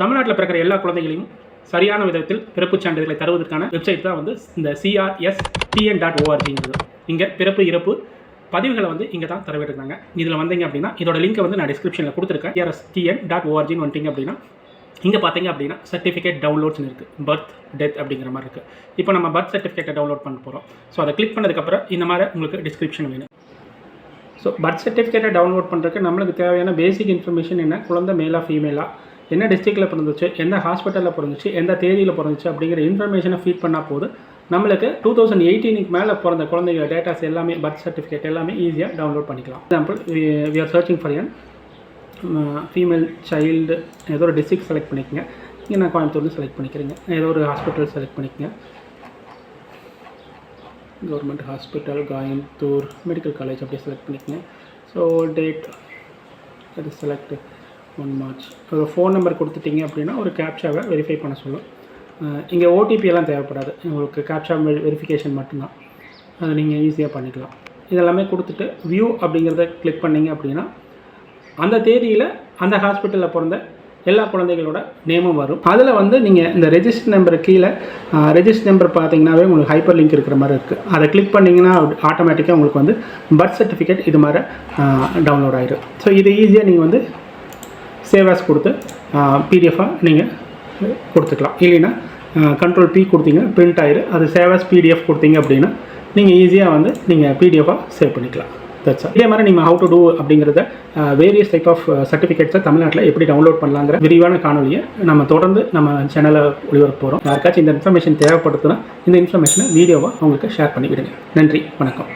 தமிழ்நாட்டில் பிறக்கிற எல்லா குழந்தைகளையும் சரியான விதத்தில் பிறப்புச் சான்றிதழ்களை தருவதற்கான வெப்சைட் தான் வந்து இந்த சிஆர்எஸ் டிஎன் டாட் ஓஆர்ஜிங்கிறது இங்கே பிறப்பு இறப்பு பதிவுகளை வந்து இங்கே தான் தரவிட்டுருக்காங்க. இதில் வந்தீங்க அப்படின்னா இதோட லிங்கை வந்து நான் டிஸ்கிரிப்ஷனில் கொடுத்துருக்கேன். சிஆர்எஸ் டிஎன் டாட் ஓஆர்ஜின்னு வந்துட்டீங்க அப்படின்னா இங்கே பார்த்தீங்க அப்படின்னா சர்டிஃபிகேட் டவுன்லோட்ஸ்னு இருக்குது பர்த் டெத் அப்படிங்கிற மாதிரி இருக்குது இப்போ நம்ம பர்த் சர்டிஃபிகேட்டை டவுன்லோட் பண்ண போகிறோம் ஸோ அதை கிளிக் பண்ணதுக்கப்புறம் இந்த மாதிரி உங்களுக்கு டிஸ்கிரிப்ஷன் வேணும். ஸோ பர்த் சர்டிஃபிகேட்டை டவுன்லோட் பண்ணுறதுக்கு நம்மளுக்கு தேவையான பேசிக் இன்ஃபர்மேஷன் என்ன? குழந்தை மேலா ஃபீமேலாக என்ன டிஸ்ட்ரிக்டில் பிறந்துச்சு எந்த ஹாஸ்பிட்டலில் பிறந்துச்சு எந்த தேதியில் பிறந்துச்சு அப்படிங்கிற இன்ஃபர்மேஷனை ஃபீட் பண்ணால் போதும். நம்மளுக்கு டூ தௌசண்ட் எயிட்டீனுக்கு மேலே பிறந்த குழந்தைங்க டேட்டாஸ் எல்லாமே பர்த் சர்டிஃபிகேட் எல்லாமே ஈஸியாக டவுன்லோட் பண்ணிக்கலாம். Example we are searching for N female child ஏதோ ஒரு டிஸ்ட்ரிக்ட் செலக்ட் பண்ணிக்கங்க. இங்கே நான் கோயம்புத்தூர்னு செலக்ட் பண்ணிக்கிறேங்க. ஏதோ ஒரு ஹாஸ்பிட்டல் செலக்ட் பண்ணிக்கங்க. Government hospital Coimbatore medical college அப்படியே செலக்ட் பண்ணிக்கங்க. ஸோ டேட் அது செலக்ட் ஒன் மார்ச் ஒரு ஃபோன் நம்பர் கொடுத்துட்டீங்க அப்படின்னா ஒரு கேப்சாவை வெரிஃபை பண்ண சொல்லும். இங்கே ஓடிபி எல்லாம் தேவைப்படாது. உங்களுக்கு கேப்சா வெரிஃபிகேஷன் மட்டும்தான். அதை நீங்கள் ஈஸியாக பண்ணிக்கலாம். இதெல்லாமே கொடுத்துட்டு வியூ அப்படிங்கிறத கிளிக் பண்ணிங்க அப்படின்னா அந்த தேதியில் அந்த ஹாஸ்பிட்டலில் பிறந்த எல்லா குழந்தைகளோட நேமும் வரும். அதில் வந்து நீங்கள் இந்த ரெஜிஸ்டர் நம்பர் கீழே ரெஜிஸ்டர் நம்பர் பார்த்தீங்கன்னாவே உங்களுக்கு ஹைப்பர் லிங்க் இருக்கிற மாதிரி இருக்குது அதை கிளிக் பண்ணிங்கன்னா ஆட்டோமேட்டிக்காக உங்களுக்கு வந்து பர்த் சர்டிஃபிகேட் இது மாதிரி டவுன்லோட் ஆகிடும் ஸோ இது ஈஸியாக நீங்கள் வந்து சேவாஸ் கொடுத்து பிடிஎஃபாக நீங்கள் கொடுத்துக்கலாம். இல்லைன்னா கண்ட்ரோல் பி கொடுத்தீங்கன்னா பிரிண்ட் ஆயிரும் அது சேவாஸ் பிடிஎஃப் கொடுத்தீங்க அப்படின்னா நீங்கள் ஈஸியாக வந்து நீங்கள் பிடிஎஃபாக சேவ் பண்ணிக்கலாம். தட்ஸ் இதே மாதிரி நீங்கள் ஹவு டு டூ அப்படிங்கிறத வேரியஸ் டைப் ஆஃப் சர்டிஃபிகேட்ஸை தமிழ்நாட்டில் எப்படி டவுன்லோட் பண்ணலாங்கிற விரிவான காணொலியை நம்ம தொடர்ந்து நம்ம சேனலை ஒளிபரப்பு போகிறோம் யாருக்காச்சும் இந்த இன்ஃபர்மேஷன் தேவைப்படுத்துனா இந்த இன்ஃபர்மேஷனை வீடியோவை அவங்களுக்கு ஷேர் பண்ணி விடுங்க நன்றி. வணக்கம்.